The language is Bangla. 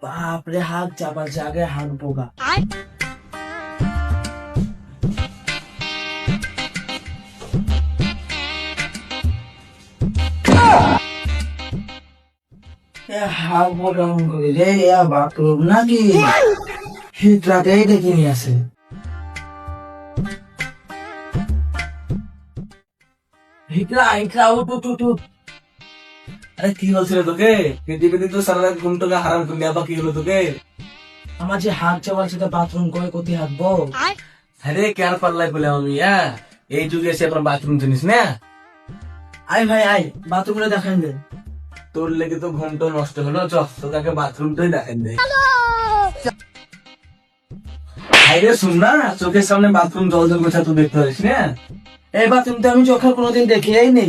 বাপরে হাত চাপা জাগে হাত এ হাত রে? বাথরুম নাকি? হিটরাতেই ডেকে নিয়ে আসে। আরে কি হয়েছিল তোকে? পৃথিবীতে তো সারা রাত ঘুম হারাম করলি আবার কি হলো তোকে। আমার যে হাত চাওয়ার সাথে বাথরুম কোথায় হাঁটবো আরে কেন পাল্লাই বলে আমি হ্যাঁ? এই যুগে এসে এখন বাথরুম জিনিস না? আয় ভাই আয় বাথরুমটা দেখান দে। তোর লেগে তো ঘুমটা নষ্ট হলো চ তোকে আগে বাথরুমটাই দেখান দে। আরে শুন না চোখের সামনে বাথরুম জল জল গোছা তুই দেখতে পারিস না? এই বাথরুমটা আমি চোখে কোনোদিন দেখিই নেই।